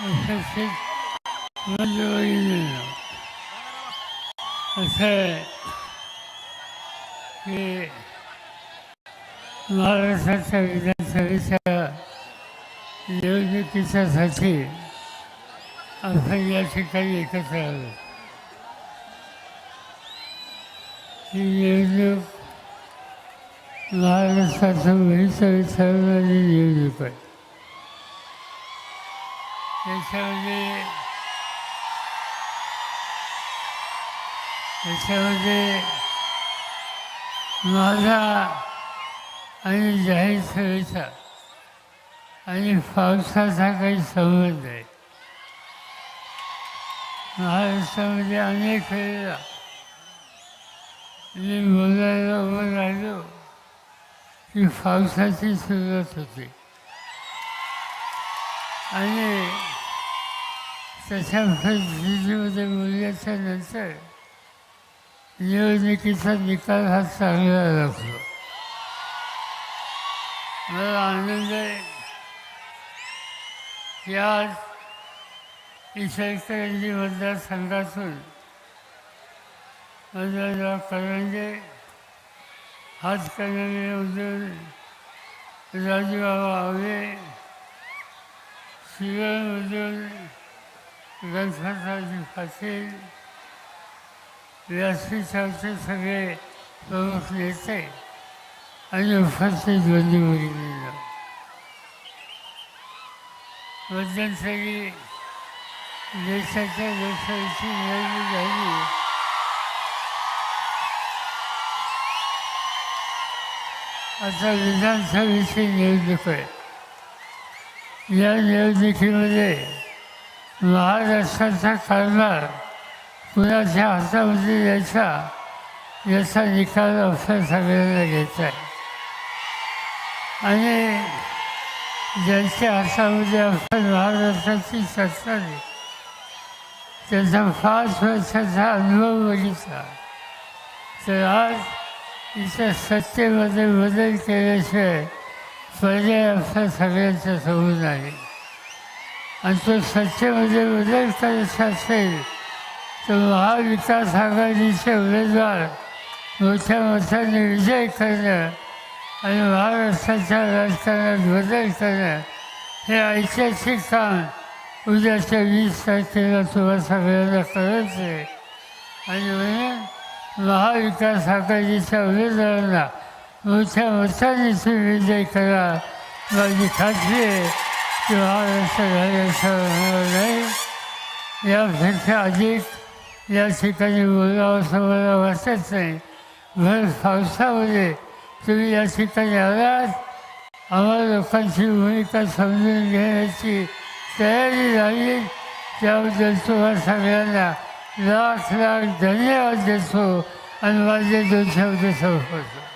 उपस्थित मंजुळीनं असं आहे की महाराष्ट्राच्या विधानसभेच्या निवडणुकीच्यासाठी आपण या ठिकाणी एकत्र आलो ही निवडणूक महाराष्ट्राचं भविष्य निवडणूक आहे त्याच्यामध्ये त्याच्यामध्ये माझा आणि जाहीर सभेचा आणि पावसाचा काही संबंध आहे महाराष्ट्रामध्ये अनेक वेळेला मी बोलायला उभं राहिलो की पावसाची सुरुवात होते आणि तशा परिस्थितीमध्ये बोलल्याच्या नंतर निवडणुकीचा निकाल हा चांगला लागतो मला आनंद आहे की आज इचलकरंजी मतदारसंघातून मतदार करंजे हातकणंगलेमधून राजूबाबा आवे शिवमधून गणपतरावजी पाटील व्यासपीठावरचे सगळे प्रमुख नेते आणि उपस्थित बंधुभगिनींना मध्यंतरी देशाच्या लोकसभेची निवडणूक झाली आता विधानसभेची निवडणूक आहे. या निवडणुकीमध्ये महाराष्ट्राचा कारभार कुणाच्या हातामध्ये यायचा याचा निकाल आपल्या सगळ्यांना घ्यायचा आहे. आणि ज्यांच्या हातामध्ये आपण महाराष्ट्राची सत्ता आहे त्यांचा पाच वर्षाचा अनुभव बघितला तर आज इथं सत्तेमध्ये बदल केल्याशिवाय पर्याय असं सगळ्यांच्या समोर आहे. आणि तो सत्तेमध्ये म्हणजे बदल करायचा असेल तर महाविकास आघाडीचे उमेदवार मोठ्या मताने विजय करणं आणि महाराष्ट्राच्या राजकारणात बदल करणं हे ऐतिहासिक काम उद्याच्या वीस तारखेला तुम्हाला सगळ्यांना करायचं आहे आणि म्हणून महाविकास आघाडीच्या उमेदवारांना मोठ्या मताने तुम्ही विजय करा माझी खात्री की महाराष्ट्र होणार नाही यापेक्षा अधिक या ठिकाणी बोलावं असं मला वाटत नाही भर पावसामध्ये तुम्ही या ठिकाणी आलात आम्हाला लोकांची भूमिका समजून घेण्याची तयारी झाली त्याबद्दल तुम्हाला सगळ्यांना लाख लाख धन्यवाद देतो आणि माझे दोन शब्द संपवतो